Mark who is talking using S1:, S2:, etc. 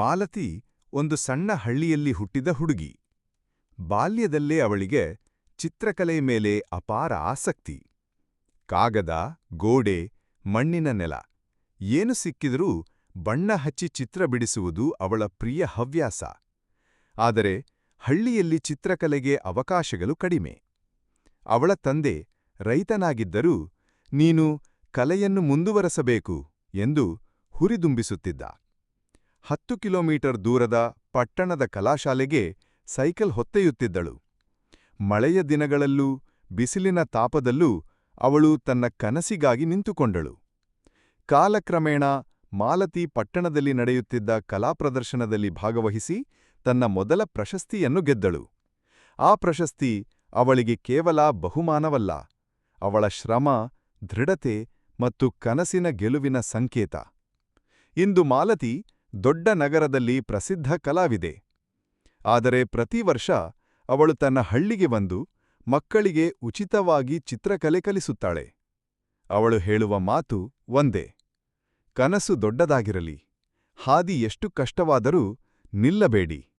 S1: ಮಾಲತಿ ಒಂದು ಸಣ್ಣ ಹಳ್ಳಿಯಲ್ಲಿ ಹುಟ್ಟಿದ ಹುಡುಗಿ. ಬಾಲ್ಯದಲ್ಲೇ ಅವಳಿಗೆ ಚಿತ್ರಕಲೆ ಮೇಲೆ ಅಪಾರ ಆಸಕ್ತಿ. ಕಾಗದ, ಗೋಡೆ, ಮಣ್ಣಿನ ನೆಲ, ಏನು ಸಿಕ್ಕಿದರೂ ಬಣ್ಣ ಹಚ್ಚಿ ಚಿತ್ರ ಬಿಡಿಸುವುದು ಅವಳ ಪ್ರಿಯ ಹವ್ಯಾಸ. ಆದರೆ ಹಳ್ಳಿಯಲ್ಲಿ ಚಿತ್ರಕಲೆಗೆ ಅವಕಾಶಗಳು ಕಡಿಮೆ. ಅವಳ ತಂದೆ ರೈತನಾಗಿದ್ದರೂ ನೀನು ಕಲೆಯನ್ನು ಮುಂದುವರೆಸಬೇಕು ಎಂದು ಹುರಿದುಂಬಿಸುತ್ತಿದ್ದ. ಹತ್ತು ಕಿಲೋಮೀಟರ್ ದೂರದ ಪಟ್ಟಣದ ಕಲಾಶಾಲೆಗೆ ಸೈಕಲ್ ಹೊತ್ತೆಯುತ್ತಿದ್ದಳು. ಮಳೆಯ ದಿನಗಳಲ್ಲೂ, ಬಿಸಿಲಿನ ತಾಪದಲ್ಲೂ ಅವಳು ತನ್ನ ಕನಸಿಗಾಗಿ ನಿಂತುಕೊಂಡಳು. ಕಾಲಕ್ರಮೇಣ ಮಾಲತಿ ಪಟ್ಟಣದಲ್ಲಿ ನಡೆಯುತ್ತಿದ್ದ ಕಲಾಪ್ರದರ್ಶನದಲ್ಲಿ ಭಾಗವಹಿಸಿ ತನ್ನ ಮೊದಲ ಪ್ರಶಸ್ತಿಯನ್ನು ಗೆದ್ದಳು. ಆ ಪ್ರಶಸ್ತಿ ಅವಳಿಗೆ ಕೇವಲ ಬಹುಮಾನವಲ್ಲ, ಅವಳ ಶ್ರಮ, ದೃಢತೆ ಮತ್ತು ಕನಸಿನ ಗೆಲುವಿನ ಸಂಕೇತ. ಇಂದು ಮಾಲತಿ ದೊಡ್ಡ ನಗರದಲ್ಲಿ ಪ್ರಸಿದ್ಧ ಕಲಾವಿದೆ. ಆದರೆ ಪ್ರತಿ ವರ್ಷ ಅವಳು ತನ್ನ ಹಳ್ಳಿಗೆ ಬಂದು ಮಕ್ಕಳಿಗೆ ಉಚಿತವಾಗಿ ಚಿತ್ರಕಲೆ ಕಲಿಸುತ್ತಾಳೆ. ಅವಳು ಹೇಳುವ ಮಾತು ಒಂದೇ, ಕನಸು ದೊಡ್ಡದಾಗಿರಲಿ, ಹಾದಿ ಎಷ್ಟು ಕಷ್ಟವಾದರೂ ನಿಲ್ಲಬೇಡಿ.